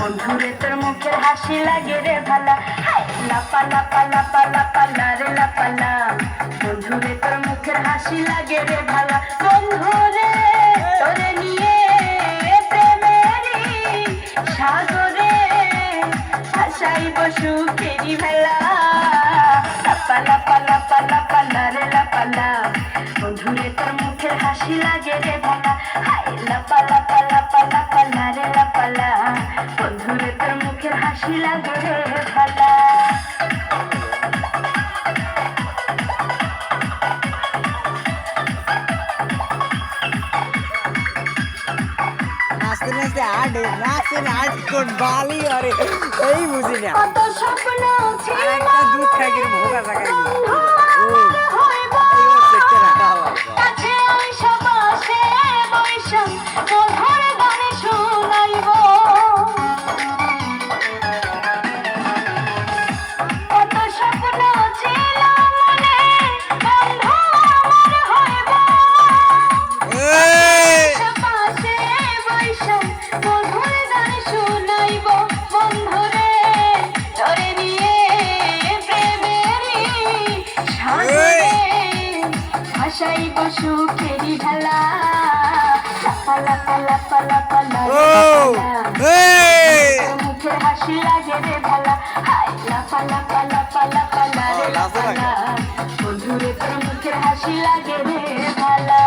বন্ধুরে, তোর মুখের হাসি লাগে রে ভালা। লাপা লাপা লাপা লাপা, লা রে, লাপা, লা। বন্ধুরে, তোর মুখের হাসি লাগে রে ভালা। বন্ধুরে, তোরে নিয়ে প্রেমেরই সাগরে ভাসাই বসু ফেরি ভেলা লাপা লাপা লাপা লাপা, লা লাপা, লা। বন্ধুরে, তোর মুখের হাসি লাগে রে ভালা। হাই! লাপা লাপা হাসি লাগে রে ভালা এই বুঝি না। কত স্বপ্ন ছিল। দুধ খাই ভোগা ভাসাইব সুখেরি ঢালা। লাপা লাপা লাপা লাপা মুখের হাসি লাগে রে ভালা। হাই লাপা লাপা লাপা লাপা রে লাপা লা বন্ধুরে তোর মুখের হাসি লাগে রে ভালা।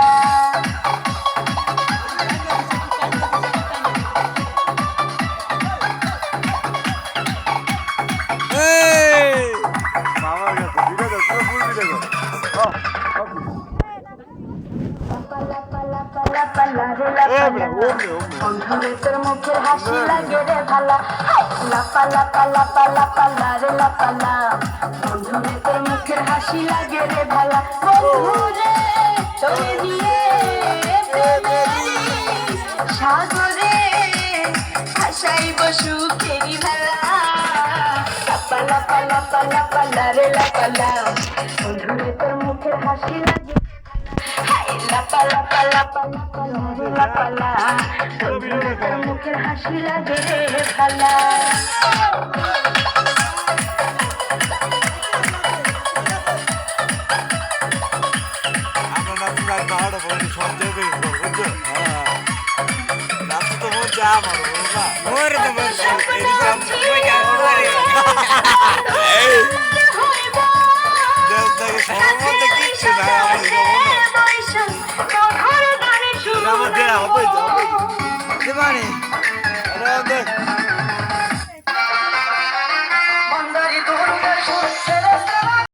বন্ধুরে তোর মুখের হাসি লাগে রে ভালা। লাপা লাপা লাপা লাপা লা রে লাপা লা বন্ধুরে তোর মুখের হাসি লাগে রে ভালা। বন্ধুরে তোরে নিয়ে সাগরে হাসাই বসু ভালা। লাপা লাপা লাপা লাপা লা রে লাপা লা বন্ধুরে তোর মুখের হাসি মুখের হাসি লাগে রে ভালা পাহাড়ে পড়ে সব জায়গায় বুঝছ নাচতে তো মজা আমার মোর তো বল 别闹，我不走。去哪里？来来来。